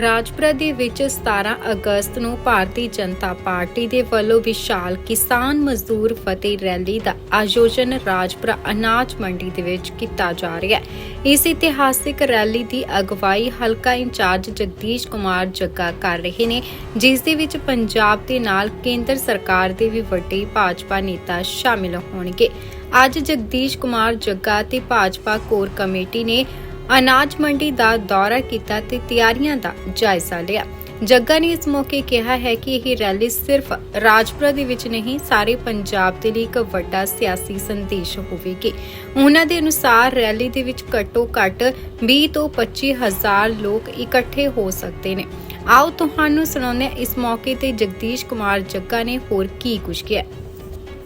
ਰਾਜਪੁਰਾ ਦੇ ਵਿੱਚ 17 ਅਗਸਤ ਨੂੰ ਭਾਰਤੀ ਜਨਤਾ ਪਾਰਟੀ ਦੇ ਵੱਲੋਂ ਵਿਸ਼ਾਲ ਕਿਸਾਨ ਮਜ਼ਦੂਰ ਫਤਿਹ ਰੈਲੀ ਦਾ ਆਯੋਜਨ ਰਾਜਪੁਰਾ ਅਨਾਜ ਮੰਡੀ ਦੇ ਵਿੱਚ ਕੀਤਾ ਜਾ ਰਿਹਾ ਹੈ। ਇਸ ਇਤਿਹਾਸਿਕ ਰੈਲੀ ਦੀ ਅਗਵਾਈ ਹਲਕਾ ਇੰਚਾਰਜ ਜਗਦੀਸ਼ ਕੁਮਾਰ ਜੱਗਾ ਕਰ ਰਹੇ ਨੇ, ਜਿਸ ਦੇ ਵਿੱਚ ਪੰਜਾਬ ਦੇ ਨਾਲ ਕੇਂਦਰ ਸਰਕਾਰ ਦੇ ਵੀ ਵੱਡੇ ਭਾਜਪਾ ਨੇਤਾ ਸ਼ਾਮਿਲ ਹੋਣਗੇ। ਅੱਜ ਜਗਦੀਸ਼ ਕੁਮਾਰ ਜੱਗਾ ਤੇ ਭਾਜਪਾ ਕੋਰ ਕਮੇਟੀ ਨੇ ਅਨਾਜ ਮੰਡੀ ਦਾ ਦੌਰਾ ਕੀਤਾ ਤੇ ਤਿਆਰੀਆਂ ਦਾ ਜਾਇਜ਼ਾ ਲਿਆ। ਜੱਗਾ ਨੇ ਇਸ ਮੌਕੇ ਕਿਹਾ ਹੈ ਕਿ ਇਹ ਰੈਲੀ ਸਿਰਫ ਰਾਜਪੁਰਾ ਦੇ ਵਿੱਚ ਨਹੀਂ, ਸਾਰੇ ਪੰਜਾਬ ਦੇ ਲਈ ਇੱਕ ਵੱਡਾ ਸਿਆਸੀ ਸੰਦੇਸ਼ ਹੋਵੇਗੀ। ਉਹਨਾਂ ਦੇ ਅਨੁਸਾਰ ਰੈਲੀ ਦੇ ਵਿੱਚ ਘੱਟੋ ਘੱਟ 20 ਤੋਂ 25 ਹਜ਼ਾਰ ਲੋਕ ਇਕੱਠੇ ਹੋ ਸਕਦੇ ਨੇ। ਆਓ ਤੁਹਾਨੂੰ ਸੁਣਾਉਂਦੇ ਇਸ ਮੌਕੇ ਤੇ ਜਗਦੀਸ਼ ਕੁਮਾਰ ਜੱਗਾ ਨੇ ਹੋਰ ਕੀ ਕੁਝ ਕਿਹਾ।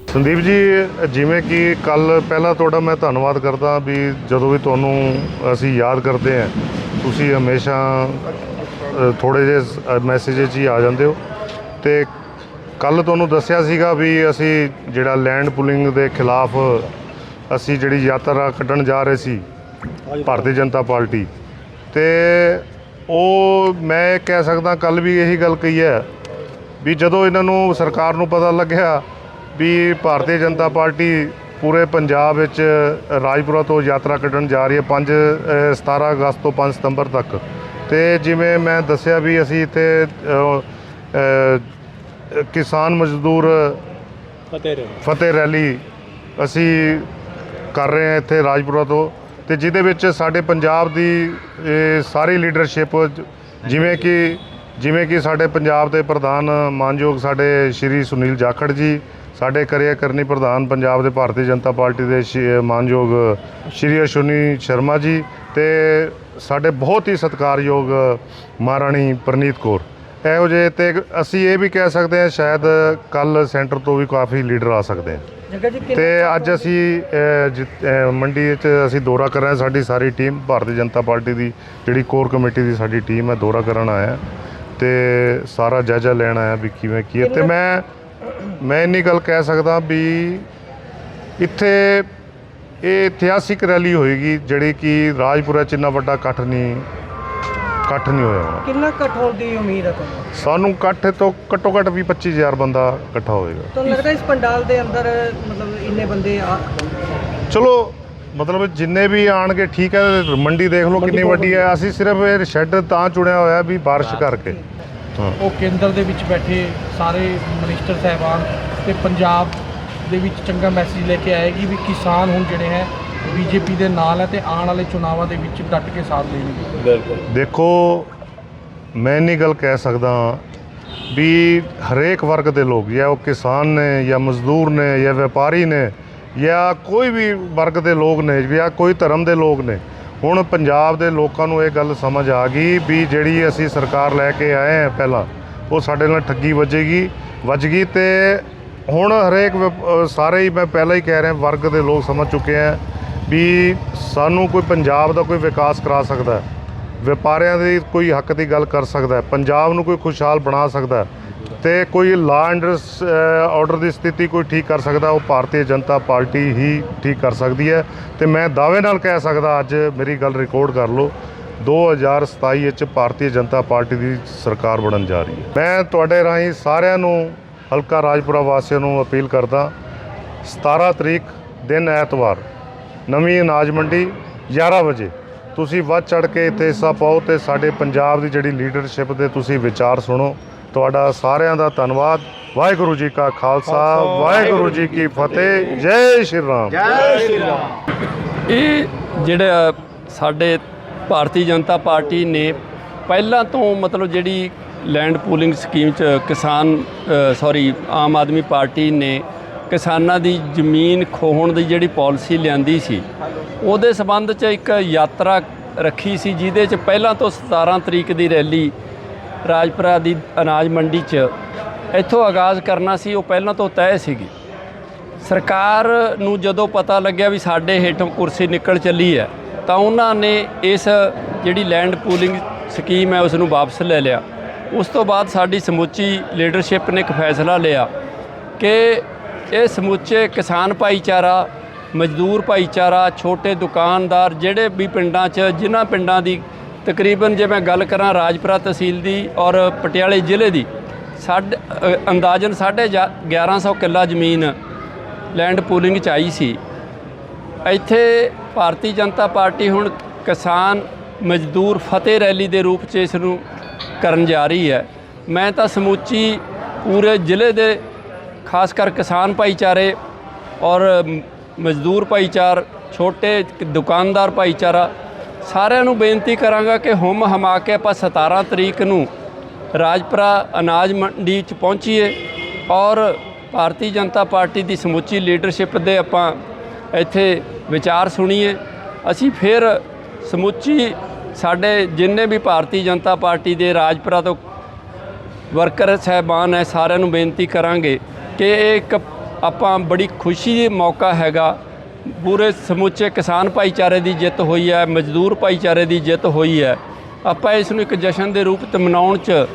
ਸੰਦੀਪ ਜੀ, ਜਿਵੇਂ ਕਿ ਕੱਲ ਪਹਿਲਾਂ ਤੁਹਾਡਾ ਮੈਂ ਧੰਨਵਾਦ ਕਰਦਾ ਵੀ ਜਦੋਂ ਵੀ ਤੁਹਾਨੂੰ ਅਸੀਂ ਯਾਦ ਕਰਦੇ ਹਾਂ, ਤੁਸੀਂ ਹਮੇਸ਼ਾ ਥੋੜੇ ਜਿਹੇ ਮੈਸੇजेस ਹੀ ਆ ਜਾਂਦੇ ਹੋ। ਤੇ ਕੱਲ ਤੁਹਾਨੂੰ ਦੱਸਿਆ ਸੀਗਾ ਵੀ ਅਸੀਂ ਜਿਹੜਾ ਲੈਂਡ ਪੁਲਿੰਗ ਦੇ ਖਿਲਾਫ ਅਸੀਂ ਜਿਹੜੀ ਯਾਤਰਾ ਕੱਢਣ ਜਾ ਰਹੇ ਸੀ, ਭਾਰਤੀ ਜਨਤਾ ਪਾਰਟੀ। ਤੇ ਉਹ ਮੈਂ ਕਹਿ ਸਕਦਾ, ਕੱਲ ਵੀ ਇਹੀ ਗੱਲ ਕਹੀ ਹੈ ਵੀ ਜਦੋਂ ਇਹਨਾਂ ਨੂੰ ਸਰਕਾਰ ਨੂੰ ਪਤਾ ਲੱਗਿਆ ਵੀ ਭਾਰਤੀ ਜਨਤਾ ਪਾਰਟੀ ਪੂਰੇ ਪੰਜਾਬ ਵਿੱਚ ਰਾਜਪੁਰਾ ਤੋਂ ਯਾਤਰਾ ਕੱਢਣ ਜਾ ਰਹੀ ਹੈ 5 ਅ, 17 ਅਗਸਤ ਤੋਂ 5 ਸਤੰਬਰ ਤੱਕ। ਤੇ ਜਿਵੇਂ ਮੈਂ ਦੱਸਿਆ ਵੀ ਅਸੀਂ ਇੱਥੇ ਕਿਸਾਨ ਮਜ਼ਦੂਰ ਫਤਿਹ ਰੈਲੀ। ਅਸੀਂ ਕਰ ਰਹੇ ਹਾਂ ਇੱਥੇ ਰਾਜਪੁਰਾ ਤੋਂ। ਤੇ ਜਿਹਦੇ ਵਿੱਚ ਸਾਡੇ ਪੰਜਾਬ ਦੀ ਸਾਰੀ ਲੀਡਰਸ਼ਿਪ ਜਿਵੇਂ ਕਿ ਜਿਵੇਂ ਕਿ ਸਾਡੇ ਪੰਜਾਬ ਦੇ ਪ੍ਰਧਾਨ ਮਾਨਯੋਗ ਸਾਡੇ ਸ਼੍ਰੀ ਸੁਨੀਲ ਜਾਖੜ ਜੀ ਸਾਡੇ ਕਰਿਆ ਕਰਨੀ ਪ੍ਰਧਾਨ ਪੰਜਾਬ ਦੇ ਭਾਰਤੀ ਜਨਤਾ ਪਾਰਟੀ ਦੇ ਮਾਨਯੋਗ ਸ਼੍ਰੀ ਅਸ਼ਵਨੀ ਸ਼ਰਮਾ ਜੀ ਤੇ ਸਾਡੇ ਬਹੁਤ ਹੀ ਸਤਿਕਾਰਯੋਗ ਮਹਾਰਾਣੀ ਪ੍ਰਨੀਤ ਕੌਰ। ਇਹੋ ਜਿਹੇ ਤੇ ਅਸੀਂ ਇਹ ਵੀ ਕਹਿ ਸਕਦੇ ਹਾਂ ਸ਼ਾਇਦ ਕੱਲ ਸੈਂਟਰ ਤੋਂ ਵੀ ਕਾਫੀ ਲੀਡਰ ਆ ਸਕਦੇ ਜੀ ਤੇ ਅੱਜ ਅਸੀਂ ਮੰਡੀ ਵਿੱਚ ਅਸੀਂ ਦੌਰਾ ਕਰ ਰਹੇ ਹਾਂ। ਸਾਡੀ ਸਾਰੀ ਟੀਮ ਭਾਰਤੀ ਜਨਤਾ ਪਾਰਟੀ ਦੀ ਜਿਹੜੀ ਕੋਰ ਕਮੇਟੀ ਦੀ ਸਾਡੀ ਟੀਮ ਹੈ ਦੌਰਾ ਕਰਨ ਆਇਆ। ਤੇ ਸਾਰਾ ਜਾਇਜ਼ਾ ਲੈਣ ਆਇਆ ਵੀ ਕਿਵੇਂ ਕੀ ਹੈ। ਤੇ ਮੈਂ ਮੈਂ ਇੰਨੀ ਗੱਲ ਕਹਿ ਸਕਦਾ ਵੀ ਇੱਥੇ ਇਹ ਇਤਿਹਾਸਿਕ ਰੈਲੀ ਹੋਏਗੀ ਜਿਹੜੀ ਕਿ ਰਾਜਪੁਰਾ ਚ ਇੰਨਾ ਵੱਡਾ ਇਕੱਠ ਨਹੀਂ ਇਕੱਠ ਨਹੀਂ ਹੋਇਆ ਹੋਣਾ। ਕਿੰਨਾ ਘੱਟ ਹੋਣ ਦੀ ਉਮੀਦ ਹੈ ਤੁਹਾਨੂੰ? ਸਾਨੂੰ ਇਕੱਠ ਤੋਂ ਘੱਟੋ ਘੱਟ ਵੀ 25000 ਬੰਦਾ ਇਕੱਠਾ ਹੋਏਗਾ। ਤੁਹਾਨੂੰ ਲੱਗਦਾ ਇਸ ਪੰਡਾਲ ਦੇ ਅੰਦਰ ਮਤਲਬ ਇੰਨੇ ਬੰਦੇ ਆ? ਚਲੋ ਮਤਲਬ ਜਿੰਨੇ ਵੀ ਆਣਗੇ ਠੀਕ ਹੈ ਮੰਡੀ ਦੇਖ ਲਓ ਕਿੰਨੀ ਵੱਡੀ ਹੈ। ਅਸੀਂ ਸਿਰਫ ਇਹ ਸ਼ੈੱਡ ਤਾਂ ਚੁਣਿਆ ਹੋਇਆ ਵੀ ਬਾਰਿਸ਼ ਕਰਕੇ। ਉਹ ਕੇਂਦਰ ਦੇ ਵਿੱਚ ਬੈਠੇ ਸਾਰੇ ਮਿਨਿਸਟਰ ਸਾਹਿਬਾਨ ਤੇ ਪੰਜਾਬ ਦੇ ਵਿੱਚ ਚੰਗਾ ਮੈਸੇਜ ਲੈ ਕੇ ਆਏਗੀ ਵੀ ਕਿਸਾਨ ਹੁਣ ਜਿਹੜੇ ਹੈ ਬੀਜੇਪੀ ਦੇ ਨਾਲ ਹੈ ਤੇ ਆਉਣ ਵਾਲੇ ਚੁਣਾਵਾਂ ਦੇ ਵਿੱਚ ਡਟ ਕੇ ਸਾਥ ਦੇਣਗੇ। ਦੇਖੋ ਮੈਂ ਇੰਨੀ ਗੱਲ ਕਹਿ ਸਕਦਾ ਵੀ ਹਰੇਕ ਵਰਗ ਦੇ ਲੋਕ ਜਾਂ ਉਹ ਕਿਸਾਨ ਨੇ ਜਾਂ ਮਜ਼ਦੂਰ ਨੇ ਜਾਂ ਵਪਾਰੀ ਨੇ ਜਾਂ ਕੋਈ ਵੀ ਵਰਗ ਦੇ ਲੋਕ ਨੇ ਜਾਂ ਕੋਈ ਧਰਮ ਦੇ ਲੋਕ ਨੇ ਹੁਣ ਪੰਜਾਬ ਦੇ ਲੋਕਾਂ ਨੂੰ ਇਹ ਗੱਲ ਸਮਝ ਆ ਗਈ ਵੀ ਜਿਹੜੀ ਅਸੀਂ ਸਰਕਾਰ ਲੈ ਕੇ ਆਏ ਆ ਪਹਿਲਾਂ, ਉਹ ਸਾਡੇ ਨਾਲ ਠੱਗੀ ਵੱਜੇਗੀ, ਵੱਜ ਗਈ ਤੇ ਹੁਣ ਹਰੇਕ ਵਪ- ਸਾਰੇ ਹੀ ਮੈਂ ਪਹਿਲਾਂ ਹੀ ਕਹਿ ਰਿਹਾ, ਵਰਗ ਦੇ ਲੋਕ ਸਮਝ ਚੁੱਕੇ ਆ ਵੀ ਸਾਨੂੰ ਕੋਈ ਪੰਜਾਬ ਦਾ ਕੋਈ ਵਿਕਾਸ ਕਰਾ ਸਕਦਾ ਹੈ ਵਪਾਰੀਆਂ ਦੀ ਕੋਈ ਹੱਕ ਦੀ ਗੱਲ ਕਰ ਸਕਦਾ, ਪੰਜਾਬ ਨੂੰ ਕੋਈ ਖੁਸ਼ਹਾਲ ਬਣਾ ਸਕਦਾ ਤੇ ਕੋਈ ਲਾ ਐਂਡ ਆਰਡਰ ਦੀ ਸਥਿਤੀ ਕੋਈ ਠੀਕ ਕਰ ਸਕਦਾ, ਉਹ ਭਾਰਤੀ ਜਨਤਾ ਪਾਰਟੀ ਹੀ ਠੀਕ ਕਰ ਸਕਦੀ ਹੈ। ਤੇ ਮੈਂ ਦਾਅਵੇ ਨਾਲ ਕਹਿ ਸਕਦਾ, ਅੱਜ ਮੇਰੀ ਗੱਲ ਰਿਕਾਰਡ ਕਰ ਲਓ 2027 ਵਿੱਚ ਭਾਰਤੀ ਜਨਤਾ ਪਾਰਟੀ ਦੀ ਸਰਕਾਰ ਬਣਨ ਜਾ ਰਹੀ ਹੈ। ਮੈਂ ਤੁਹਾਡੇ ਰਾਹੀਂ ਸਾਰਿਆਂ ਨੂੰ, ਹਲਕਾ ਰਾਜਪੁਰਾ ਵਾਸੀਆਂ ਨੂੰ ਅਪੀਲ ਕਰਦਾ 17 ਤਰੀਕ ਦਿਨ ਐਤਵਾਰ, ਨਵੀਂ ਅਨਾਜ ਮੰਡੀ 11 ਵਜੇ। ਤੁਸੀਂ ਵੱਧ ਚੜ ਕੇ ਇੱਥੇ ਹਿੱਸਾ ਪਾਓ ਤੇ ਸਾਡੇ ਪੰਜਾਬ ਦੀ ਜਿਹੜੀ ਲੀਡਰਸ਼ਿਪ ਦੇ ਤੁਸੀਂ ਵਿਚਾਰ ਸੁਣੋ ਤੁਹਾਡਾ ਸਾਰਿਆਂ ਦਾ ਧੰਨਵਾਦ। ਵਾਹਿਗੁਰੂ ਜੀ ਕਾ ਖਾਲਸਾ ਵਾਹਿਗੁਰੂ ਜੀ ਕੀ ਫਤਿਹ। ਜੈ ਸ਼੍ਰੀ ਰਾਮ। ਇਹ ਜਿਹੜਾ ਸਾਡੇ ਭਾਰਤੀ ਜਨਤਾ ਪਾਰਟੀ ਨੇ ਪਹਿਲਾਂ ਤੋਂ ਮਤਲਬ ਜਿਹੜੀ ਲੈਂਡ ਪੂਲਿੰਗ ਸਕੀਮ ਚ ਕਿਸਾਨ ਸੌਰੀ ਆਮ ਆਦਮੀ ਪਾਰਟੀ ਨੇ ਕਿਸਾਨਾਂ ਦੀ ਜ਼ਮੀਨ ਖੋਹਣ ਦੀ ਜਿਹੜੀ ਪਾਲਿਸੀ ਲਿਆਂਦੀ ਸੀ ਉਹਦੇ ਸਬੰਧ ਚ ਇੱਕ ਯਾਤਰਾ ਰੱਖੀ ਸੀ ਜਿਹਦੇ ਚ ਪਹਿਲਾਂ ਤੋਂ 17 ਤਰੀਕ ਦੀ ਰੈਲੀ ਰਾਜਪੁਰਾ ਦੀ ਅਨਾਜ ਮੰਡੀ ਚ ਇੱਥੋਂ ਆਗਾਜ਼ ਕਰਨਾ ਸੀ, ਉਹ ਪਹਿਲਾਂ ਤੋਂ ਤੈਅ ਸੀਗੀ। ਸਰਕਾਰ ਨੂੰ ਜਦੋਂ ਪਤਾ ਲੱਗਿਆ ਵੀ ਸਾਡੇ ਹੇਠੋਂ ਕੁਰਸੀ ਨਿਕਲ ਚੱਲੀ ਹੈ, ਤਾਂ ਉਹਨਾਂ ਨੇ ਇਸ ਜਿਹੜੀ ਲੈਂਡ ਪੂਲਿੰਗ ਸਕੀਮ ਹੈ ਉਸ ਨੂੰ ਵਾਪਸ ਲੈ ਲਿਆ। ਉਸ ਤੋਂ ਬਾਅਦ ਸਾਡੀ ਸਮੁੱਚੀ ਲੀਡਰਸ਼ਿਪ ਨੇ ਇੱਕ ਫੈਸਲਾ ਲਿਆ ਕਿ ਇਹ ਸਮੁੱਚੇ ਕਿਸਾਨ ਭਾਈਚਾਰਾ, ਮਜ਼ਦੂਰ ਭਾਈਚਾਰਾ, ਛੋਟੇ ਦੁਕਾਨਦਾਰ, ਜਿਹੜੇ ਵੀ ਪਿੰਡਾਂ 'ਚ, ਜਿਨ੍ਹਾਂ ਪਿੰਡਾਂ ਦੀ ਤਕਰੀਬਨ ਜੇ ਮੈਂ ਗੱਲ ਕਰਾਂ ਰਾਜਪੁਰਾ ਤਹਿਸੀਲ ਦੀ ਔਰ ਪਟਿਆਲੇ ਜ਼ਿਲ੍ਹੇ ਦੀ ਸਾਡ ਅੰਦਾਜ਼ਨ ਸਾਢੇ ਜਾ- 1100 ਕਿੱਲਾ ਜ਼ਮੀਨ ਲੈਂਡ ਪੂਲਿੰਗ ਚ ਆਈ ਸੀ। ਇੱਥੇ ਭਾਰਤੀ ਜਨਤਾ ਪਾਰਟੀ ਹੁਣ ਕਿਸਾਨ ਮਜ਼ਦੂਰ ਫਤਿਹ ਰੈਲੀ ਦੇ ਰੂਪ 'ਚ ਇਸ ਨੂੰ ਕਰਨ ਜਾ ਰਹੀ ਹੈ। ਮੈਂ ਤਾਂ ਸਮੁੱਚੀ ਪੂਰੇ ਜ਼ਿਲ੍ਹੇ ਦੇ ਖਾਸ ਕਰ ਕਿਸਾਨ ਭਾਈਚਾਰੇ ਔਰ ਮਜ਼ਦੂਰ ਭਾਈਚਾਰ, ਛੋਟੇ ਦੁਕਾਨਦਾਰ ਭਾਈਚਾਰਾ ਸਾਰਿਆਂ ਨੂੰ ਬੇਨਤੀ ਕਰਾਂਗਾ ਕਿ ਹੁਮ ਹਮਾ ਕੇ ਆਪਾਂ 17 ਤਰੀਕ ਨੂੰ ਰਾਜਪੁਰਾ ਅਨਾਜ ਮੰਡੀ 'ਚ ਪਹੁੰਚੀਏ ਔਰ ਭਾਰਤੀ ਜਨਤਾ ਪਾਰਟੀ ਦੀ ਸਮੁੱਚੀ ਲੀਡਰਸ਼ਿਪ ਦੇ ਆਪਾਂ ਇੱਥੇ ਵਿਚਾਰ ਸੁਣੀਏ। ਅਸੀਂ ਫਿਰ ਸਮੁੱਚੀ ਸਾਡੇ ਜਿੰਨੇ ਵੀ ਭਾਰਤੀ ਜਨਤਾ ਪਾਰਟੀ ਦੇ ਰਾਜਪੁਰਾ ਤੋਂ ਵਰਕਰ ਸਹਿਬਾਨ ਹੈ, ਸਾਰਿਆਂ ਨੂੰ ਬੇਨਤੀ ਕਰਾਂਗੇ ਕਿ ਇਹ ਇੱਕ ਆਪਾਂ ਬੜੀ ਖੁਸ਼ੀ ਦਾ ਮੌਕਾ ਹੈਗਾ ਪੂਰੇ ਸਮੁੱਚੇ ਕਿਸਾਨ ਭਾਈਚਾਰੇ ਦੀ ਜਿੱਤ ਹੋਈ ਹੈ, ਮਜ਼ਦੂਰ ਭਾਈਚਾਰੇ ਦੀ ਜਿੱਤ ਹੋਈ ਹੈ। ਆਪਾਂ ਇਸ ਨੂੰ ਇੱਕ ਜਸ਼ਨ ਦੇ ਰੂਪ 'ਤੇ ਮਨਾਉਣ 'ਚ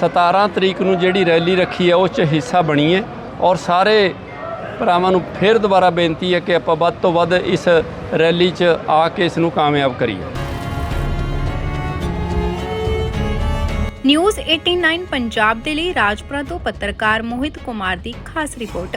17 ਤਰੀਕ ਨੂੰ ਜਿਹੜੀ ਰੈਲੀ ਰੱਖੀ ਹੈ, ਉਸ 'ਚ ਹਿੱਸਾ ਬਣੀਏ। ਔਰ ਸਾਰੇ ਭਰਾਵਾਂ ਨੂੰ ਫਿਰ ਦੁਬਾਰਾ ਬੇਨਤੀ ਹੈ ਕਿ ਆਪਾਂ ਵੱਧ ਤੋਂ ਵੱਧ ਇਸ ਰੈਲੀ 'ਚ ਆ ਕੇ ਇਸ ਨੂੰ ਕਾਮਯਾਬ ਕਰੀਏ। ਨਿਊਜ਼ 89 ਪੰਜਾਬ ਦੇ ਲਈ ਰਾਜਪੁਰਾ ਤੋਂ ਪੱਤਰਕਾਰ ਮੋਹਿਤ ਕੁਮਾਰ ਦੀ ਖਾਸ ਰਿਪੋਰਟ।